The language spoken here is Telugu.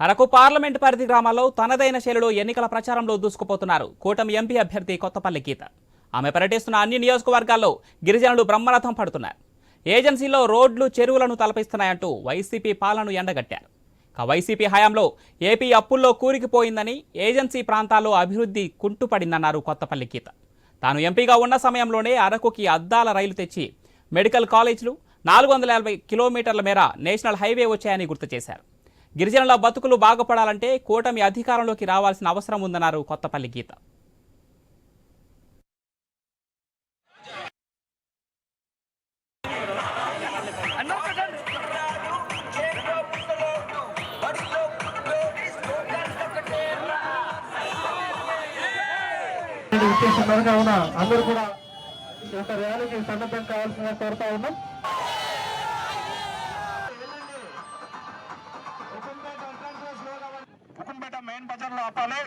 అరకు పార్లమెంట్ పరిధి గ్రామాల్లో తనదైన శైలిలో ఎన్నికల ప్రచారంలో దూసుకుపోతున్నారు. కూటమి ఎంపీ అభ్యర్థి కొత్తపల్లి గీత. ఆమె పర్యటిస్తున్న అన్ని నియోజకవర్గాల్లో గిరిజనులు బ్రహ్మరథం పడుతున్నారు. ఏజెన్సీలో రోడ్లు చెరువులను తలపిస్తున్నాయంటూ వైసీపీ పాలనను ఎండగట్టారు. ఇక వైసీపీ హయాంలో ఏపీ అప్పుల్లో కూరికిపోయిందని ఏజెన్సీ ప్రాంతాల్లో అభివృద్ధి కుంటుపడిందన్నారు కొత్తపల్లి గీత. తాను ఎంపీగా ఉన్న సమయంలోనే అరకుకి అద్దాల రైలు తెచ్చి మెడికల్ కాలేజీలు నాలుగు వందల యాభై కిలోమీటర్ల మేర నేషనల్ హైవే వచ్చాయని గుర్తు చేశారు. గిరిజనుల బతుకులు బాగుపడాలంటే కూటమి అధికారంలోకి రావాల్సిన అవసరం ఉందన్నారు కొత్తపల్లి గీత. ఉద్దేశం కావున అందరూ కూడా ఒక ర్యాలీకి సన్నద్ధం కావాల్సిన కోరుతా ఉన్నాం. మెయిన్ బజార్ లో ఆపాలి